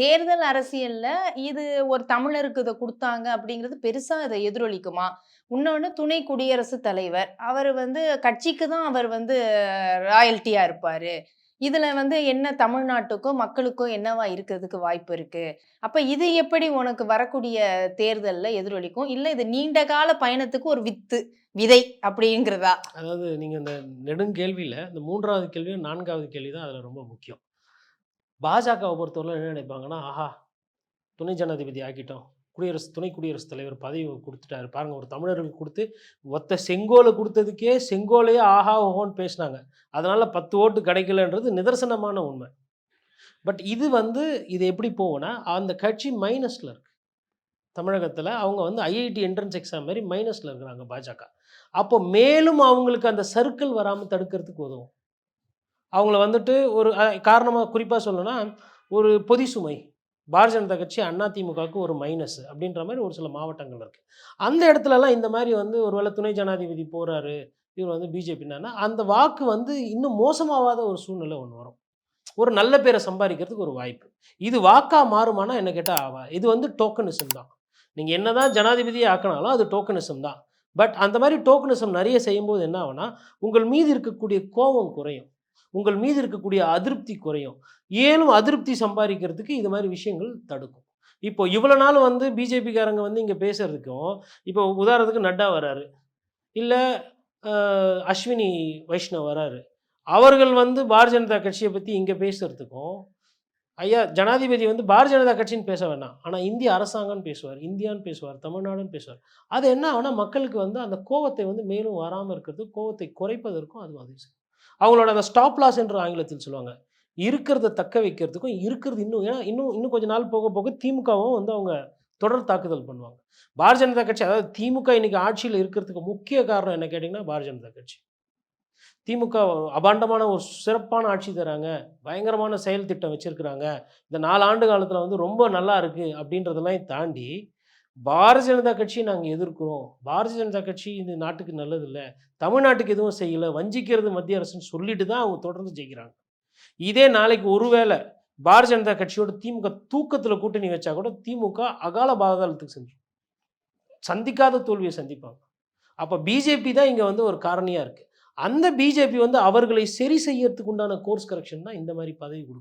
தேர்தல் அரசியல்ல இது ஒரு தமிழருக்கு இதை கொடுத்தாங்க அப்படிங்கிறது பெருசா இதை எதிரொலிக்குமா? இன்னொன்று துணை குடியரசுத் தலைவர். அவர் வந்து கட்சிக்கு தான் அவர் வந்து ராயல்ட்டியா இருப்பாரு. இதுல வந்து என்ன தமிழ்நாட்டுக்கும் மக்களுக்கும் என்னவா இருக்கிறதுக்கு வாய்ப்பு இருக்கு? அப்ப இது எப்படி உனக்கு வரக்கூடிய தேர்தலில் எதிரொலிக்கும்? இல்ல இது நீண்ட கால பயணத்துக்கு ஒரு வித்து விதை அப்படிங்கிறதா? அதாவது நீங்கள் இந்த நெடுங்கேள்வியில் இந்த மூன்றாவது கேள்வியும் நான்காவது கேள்வி தான் அதில் ரொம்ப முக்கியம். பாஜகவை பொறுத்தவரை என்ன நினைப்பாங்கன்னா ஆஹா துணை ஜனாதிபதி ஆக்கிட்டோம். குடியரசு துணை குடியரசுத் தலைவர் பதவி கொடுத்துட்டாரு. பாருங்கள் ஒரு தமிழர்களுக்கு கொடுத்து ஒத்த செங்கோலை கொடுத்ததுக்கே செங்கோலையே ஆஹா ஓஹோன்னு பேசினாங்க. அதனால் பத்து ஓட்டு கிடைக்கலன்றது நிதர்சனமான உண்மை. பட் இது வந்து இது எப்படி போகும்னா அந்த கட்சி மைனஸில் இருக்கு. தமிழகத்தில் அவங்க வந்து ஐஐடி என்ட்ரன்ஸ் எக்ஸாம் மாதிரி மைனஸில் இருக்கிறாங்க பாஜக. அப்போ மேலும் அவங்களுக்கு அந்த சர்க்கிள் வராமல் தடுக்கிறதுக்கு உதவும். அவங்கள வந்துட்டு ஒரு காரணமாக குறிப்பாக சொல்லணும்னா ஒரு பொதி சுமை பாரதிய ஜனதா கட்சி அதிமுகவுக்கு ஒரு மைனஸ் அப்படின்ற மாதிரி ஒரு சில மாவட்டங்கள் இருக்குது அந்த இடத்துலலாம் இந்த மாதிரி வந்து ஒருவேளை துணை ஜனாதிபதி போகிறாரு இவர் வந்து பிஜேபின்னா அந்த வாக்கு வந்து இன்னும் மோசமாகாத ஒரு சூழ்நிலை ஒன்று வரும். ஒரு நல்ல பேரை சம்பாதிக்கிறதுக்கு ஒரு வாய்ப்பு. இது வாக்காக மாறுமானா என்ன கேட்டால் ஆவா இது வந்து டோக்கனிசம் தான். நீங்கள் என்னதான் ஜனாதிபதியை ஆக்கினாலும் அது டோக்கனிசம் தான். பட் அந்த மாதிரி டோக்கனிசம் நிறைய செய்யும்போது என்ன ஆகுனா உங்கள் மீது இருக்கக்கூடிய கோபம் குறையும். உங்கள் மீது இருக்கக்கூடிய அதிருப்தி குறையும். ஏனும் அதிருப்தி சம்பாதிக்கிறதுக்கு இது மாதிரி விஷயங்கள் தடுக்கும். இப்போ இவ்வளோ நாள் வந்து பிஜேபிக்காரங்க வந்து இங்கே பேசுறதுக்கும் இப்போ உதாரணத்துக்கு நட்டா வராரு. இல்லை அஸ்வினி வைஷ்ணவ் வராரு. அவர்கள் வந்து பாரதிய ஜனதா கட்சியை பற்றி இங்கே பேசுறதுக்கும் ஐயா ஜனாதிபதி வந்து பாரதிய ஜனதா கட்சின்னு பேச வேணாம். ஆனால் இந்திய அரசாங்கம்னு பேசுவார் இந்தியான்னு பேசுவார் தமிழ்நாடுன்னு பேசுவார். அது என்ன ஆகுனா மக்களுக்கு வந்து அந்த கோவத்தை வந்து மேலும் வராமல் இருக்கிறது கோவத்தை குறைப்பதற்கும் அது உதவி செய்யும். அவங்களோட அந்த ஸ்டாப் லாஸ் என்று ஆங்கிலத்தில் சொல்லுவாங்க. இருக்கிறத தக்க வைக்கிறதுக்கும் இருக்கிறது இன்னும் ஏன்னா இன்னும் இன்னும் கொஞ்ச நாள் போக போக திமுகவும் வந்து அவங்க தொடர் தாக்குதல் பண்ணுவாங்க. பாரதிய ஜனதா கட்சி அதாவது திமுக இன்னைக்கு ஆட்சியில் இருக்கிறதுக்கு முக்கிய காரணம் என்ன கேட்டிங்கன்னா பாரதிய ஜனதா கட்சி. திமுக அபாண்டமான ஒரு சிறப்பான ஆட்சி தராங்க பயங்கரமான செயல் திட்டம் வச்சுருக்கிறாங்க. இந்த நாலு ஆண்டு காலத்தில் வந்து ரொம்ப நல்லா இருக்குது அப்படின்றதெல்லாம் தாண்டி பாரதிய ஜனதா கட்சியை நாங்கள் எதிர்க்கிறோம். பாரதிய ஜனதா கட்சி இந்த நாட்டுக்கு நல்லதில்லை. தமிழ்நாட்டுக்கு எதுவும் செய்யலை. வஞ்சிக்கிறது மத்திய அரசுன்னு சொல்லிட்டு தான் அவங்க தொடர்ந்து ஜெயிக்கிறாங்க. இதே நாளைக்கு ஒருவேளை பாரதிய ஜனதா கட்சியோட திமுக தூக்கத்தில் கூட்டணி வச்சா கூட திமுக அகால பாதாளத்துக்கு செஞ்சு சந்திக்காத தோல்வியை சந்திப்பாங்க. அப்போ பிஜேபி தான் இங்கே வந்து ஒரு காரணியாக இருக்குது அந்த பிஜேபி வந்து அவர்களை சரி செய்யறதுக்கு உண்டான கோர்ஸ் கரெக்ஷன் தான் இந்த மாதிரி பதவி கொடுக்கும்.